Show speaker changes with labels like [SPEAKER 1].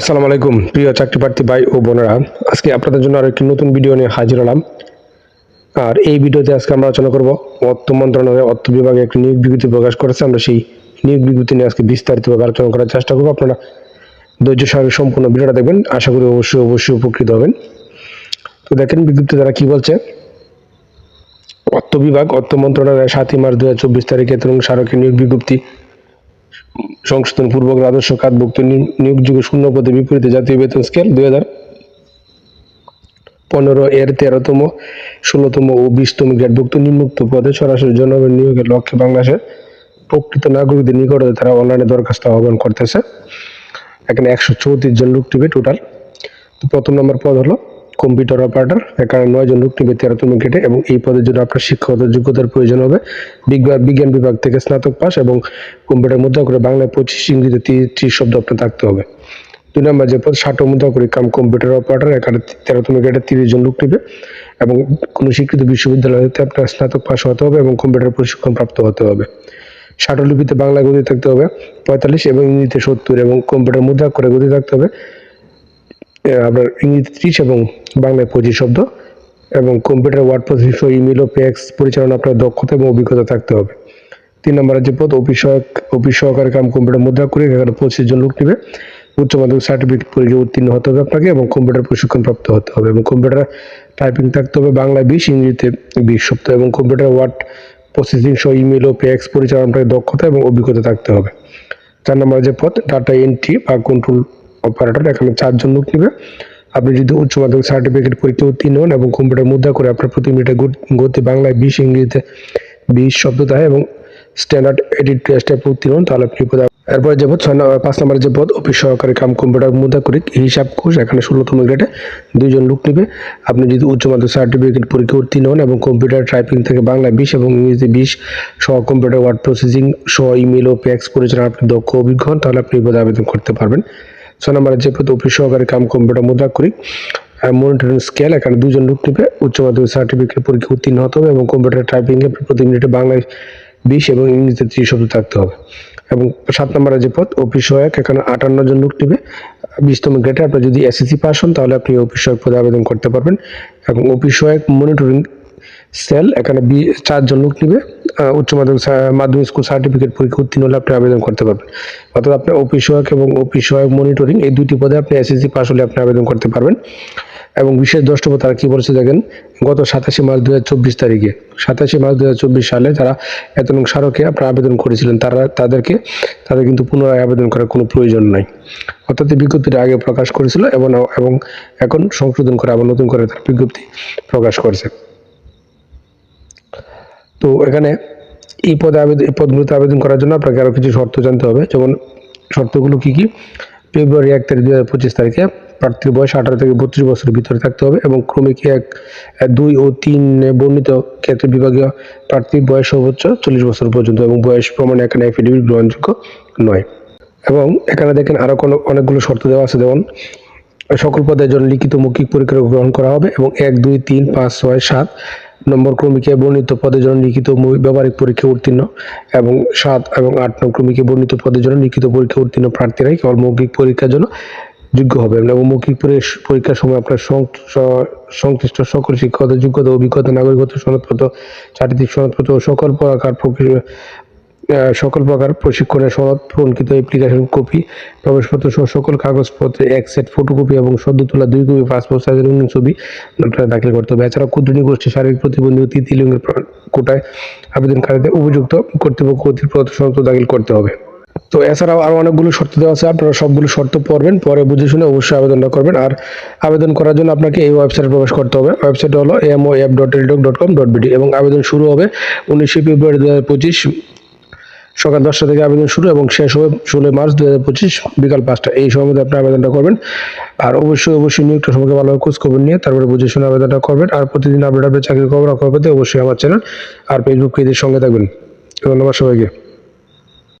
[SPEAKER 1] আসসালামু আলাইকুম, প্রিয় চাকরি প্রার্থী ভাই ও বোনেরা। আজকে আপনাদের জন্য আরও একটি নতুন ভিডিও নিয়ে হাজির হলাম। আর এই ভিডিওতে আজকে আমরা আলোচনা করব, অর্থ মন্ত্রণালয়, অর্থ বিভাগে একটি নিয়োগ বিজ্ঞপ্তি প্রকাশ করেছে। আমরা সেই নিয়োগ বিজ্ঞপ্তি নিয়ে আজকে বিস্তারিতভাবে আলোচনা করার চেষ্টা করব। আপনারা ধৈর্য সহকারে সম্পূর্ণ ভিডিওটা দেখবেন। আশা করি অবশ্যই অবশ্যই উপকৃত হবেন। তো দেখেন বিজ্ঞপ্তি তারা কি বলছে? অর্থ বিভাগ, অর্থ মন্ত্রণালয়ের সাতই মার্চ দু হাজার চব্বিশ তারিখে এবং স্মারকের নিয়োগ বিজ্ঞপ্তি সংশোধন পূর্বক রাজস্ব খাতভুক্ত নিয়োগযোগ্য শূন্য পদে বিপরীতে জাতীয় বেতন স্কেল দুই হাজার পনেরো এর তেরোতম, ষোলোতম ও বিশতম গ্রেডভুক্ত নিম্নোক্ত পদে সরাসরি জনগণ নিয়োগের লক্ষ্যে বাংলাদেশের প্রকৃত নাগরিকদের নিকটে তারা অনলাইনে দরখাস্ত আহ্বান করতেছে। এখানে একশো চৌত্রিশ জন লোক টিবে টোটাল তো প্রথম নম্বর পদ হলো কম্পিউটার অপারেটর এখানে নয় জন লোক টিবে তেরোতম গেটে এবং এই পদের জন্য আপনার শিক্ষাগত যোগ্যতার প্রয়োজন হবে বিজ্ঞান বিভাগ থেকে স্নাতক পাস এবং কম্পিউটার মুদ্রা করে বাংলায় পঁচিশ ইংরেজিতে ত্রিশ শব্দ আপনার থাকতে হবে। দুই নম্বর যে পদ, ষাট মুদ্রা করে কাম কম্পিউটার অপারেটর এখানে তেরোতম গেটে তিরিশ জন লোক টিবে এবং কোনো স্বীকৃত বিশ্ববিদ্যালয় হতে আপনার স্নাতক পাস হতে হবে এবং কম্পিউটার প্রশিক্ষণ প্রাপ্ত হতে হবে। ষাটলিপিতে বাংলা গতি থাকতে হবে, পঁয়তাল্লিশ এবং ইংরেজিতে সত্তর এবং কম্পিউটার মুদ্রা করে গতি থাকতে হবে। আপনার ইংরেজি ত্রিশ এবং বাংলায় পঁচিশ শব্দ এবং কম্পিউটার ওয়ার্ড প্রসেসর ইমেল ও প্যাক্স পরিচালনা, আপনার দক্ষতা এবং অভিজ্ঞতা থাকতে হবে। তিন নম্বরের যে পদ অফিস সহায়ক অফিস সহকারী কাম কম্পিউটার মুদ্রা করে এখানে পঁচিশ জন লোক নেবে। উচ্চ মাধ্যমিক সার্টিফিকেট পরীক্ষা উত্তীর্ণ হতে হবে আপনাকে এবং কম্পিউটার প্রশিক্ষণ প্রাপ্ত হতে হবে এবং কম্পিউটার টাইপিং থাকতে হবে বাংলায় বিশ, ইংরেজিতে বিশ সপ্তাহ এবং কম্পিউটার ওয়ার্ড প্রসেসিং সহ ইমেল ও প্যাক্স আপনাকে দক্ষতা এবং অভিজ্ঞতা থাকতে হবে। চার নম্বর যে পদ ডাটা এন্ট্রি বা কন্ট্রোল অপারেটর এখানে চারজন লোক নেবে। আপনি যদি উচ্চ মাধ্যমিক সার্টিফিকেট পরীক্ষা উত্তীর্ণ হন এবং কম্পিউটার মুদ্রা করে আপনার প্রতি মিনিটে গতি বাংলায় বিশ ইংরেজিতে বিশ শব্দ থাকে এবং স্ট্যান্ডার্ড এডিট টেস্টে উত্তীর্ণ হন, তাহলে আপনি এরপরে যে পদ, ছয় পাঁচ নম্বর যে পদ, অফিস সহকারী কাম কম্পিউটার মুদ্রা করি হিসাব কোষ, এখানে ষোলোতম গ্রেডে দুইজন লোক নেবে। আপনি যদি উচ্চ মাধ্যমিক সার্টিফিকেট পরীক্ষা উত্তীর্ণ হন এবং কম্পিউটার টাইপিং থেকে বাংলায় বিশ এবং ইংরেজিতে বিশ সহ কম্পিউটার ওয়ার্ড প্রসেসিং সহ ইমেল ও প্যাক্স পরিচালনা আপনি দক্ষ অভিজ্ঞ হন, তাহলে আপনি পদে আবেদন করতে পারবেন। ছয় নম্বরে যে পদ অফিস সহকারী কাম কম্পিউটার মুদ্রা করি মনিটরিং স্কেল এখানে দুজন লোক নেবে, উচ্চ মাধ্যমিক সার্টিফিকেট পরীক্ষা উত্তীর্ণ হতে হবে এবং কম্পিউটার টাইপিংয়ে প্রতি মিনিটে বাংলায় বিশ এবং ইংরেজিতে ত্রিশ শব্দ থাকতে হবে। এবং সাত নম্বরে যে পদ, অফিস সহায়ক, এখানে আটান্ন জন লোক নেবে। বিশতম গ্রেডে আপনি যদি এসএসসি পাস হন, তাহলে আপনি অফিস সহায়ক পদে আবেদন করতে পারবেন। এবং অফিস সহায়ক মনিটরিং সেল, এখানে বি, চারজন লোক নেবে উচ্চ মাধ্যমিক মাধ্যমিক স্কুল সার্টিফিকেট পরীক্ষা উত্তীর্ণ হলে আপনি আবেদন করতে পারবেন। অর্থাৎ আপনি অফিস সহায়ক এবং অফিস সহায়ক মনিটরিং এই দুইটি পদে আপনি এসএসসি পাস হলে আপনি আবেদন করতে পারবেন। এবং বিশেষ দ্রষ্টব্য তারা কি বলেছে দেখেন, গত সাতাশে মার্চ দুহাজার চব্বিশ তারিখে, সাতাশে মার্চ দুই হাজার চব্বিশ সালে যারা এত নং স্মারকে আপনারা আবেদন করেছিলেন, তারা, তাদেরকে, তাদের কিন্তু পুনরায় আবেদন করার কোনো প্রয়োজন নাই। অর্থাৎ বিজ্ঞপ্তিটা আগে প্রকাশ করেছিল এবং এবং এখন সংশোধন করে আবার নতুন করে তার বিজ্ঞপ্তি প্রকাশ করছে। তো এখানে এই পদে আবেদন এই পদগুলোতে আবেদন করার জন্য আপনাকে আরও কিছু শর্ত জানতে হবে। যেমন শর্তগুলো কি কি? ফেব্রুয়ারি এক তারিখ দু হাজার পঁচিশ তারিখে প্রার্থীর বয়স আঠারো থেকে বত্রিশ বছরের ভিতরে থাকতে হবে এবং ক্রমিক এক, দুই ও তিন বর্ণিত ক্ষেত্রে বিভাগীয় প্রার্থীর বয়স সর্বোচ্চ চল্লিশ বছর পর্যন্ত এবং বয়স প্রমাণে এখানে এফিডেভিট গ্রহণযোগ্য নয়। এবং এখানে দেখেন আরও কোনো অনেকগুলো শর্ত দেওয়া আছে। যেমন সকল পদের জন্য লিখিত মৌখিক পরীক্ষা গ্রহণ করা হবে এবং এক, দুই, তিন, পাঁচ, ছয়, সাত নম্বর ক্রমিকে বর্ণিত পদের জন্য লিখিত ব্যবহারিক পরীক্ষা উত্তীর্ণ এবং সাত এবং আট নম্বর ক্রমিকে বর্ণিত পদের জন্য লিখিত পরীক্ষা উত্তীর্ণ প্রার্থীরাই কেবল মৌখিক পরীক্ষার জন্য যোগ্য হবে। এবং মৌখিক পরীক্ষার সময় আপনার সংশ্লিষ্ট সকল শিক্ষকদের যোগ্যতা, অভিজ্ঞতা, নাগরিকত্ব, সনদপত্র, চারিত্রিক সনদপত্র ও সকল প্রকার সকল প্রকার প্রশিক্ষণের সনদ প্রঙ্কিত অ্যাপ্লিকেশন কপি প্রবেশপত্র সহ সকল কাগজপত্রে এক সেট ফটোকপি এবং সদ্য তোলা দুই কপি পাসপোর্ট সাইজের অন্য ছবি আপনারা দাখিল করতে হবে। এছাড়া ক্ষুদ্র গোষ্ঠী শারীরিক প্রতিবন্ধী তৃতীয় লিঙ্গের কোটায় আবেদনকারীদের উপযুক্ত কর্তৃপক্ষ কর্তৃপক্ষ শর্ত দাখিল করতে হবে। তো এছাড়াও আরও অনেকগুলো শর্ত দেওয়া আছে, আপনারা সবগুলো শর্ত পড়বেন, পরে বুঝে শুনে অবশ্যই আবেদনটা করবেন। আর আবেদন করার জন্য আপনাকে এই ওয়েবসাইটে প্রবেশ করতে হবে। ওয়েবসাইট হলো M O app dot Teletalk dot com dot BD এবং আবেদন শুরু হবে উনিশে ফেব্রুয়ারি দু হাজার পঁচিশ সকাল দশটা থেকে আবেদন শুরু এবং শেষ হবে ষোলোই মার্চ দু হাজার পঁচিশ বিকাল পাঁচটা। এই সময় মধ্যে আপনি আবেদনটা করবেন। আর অবশ্যই অবশ্যই নিয়োগটা সম্পর্কে ভালোভাবে খোঁজ খবর নিয়ে তারপরে বুঝে শুনে আবেদনটা করবেন। আর প্রতিদিন আপডেট আপনার চাকরির খবর খবর পেতে অবশ্যই আমার চ্যানেল আর ফেসবুক পেজের সঙ্গে থাকবেন। ধন্যবাদ সবাইকে।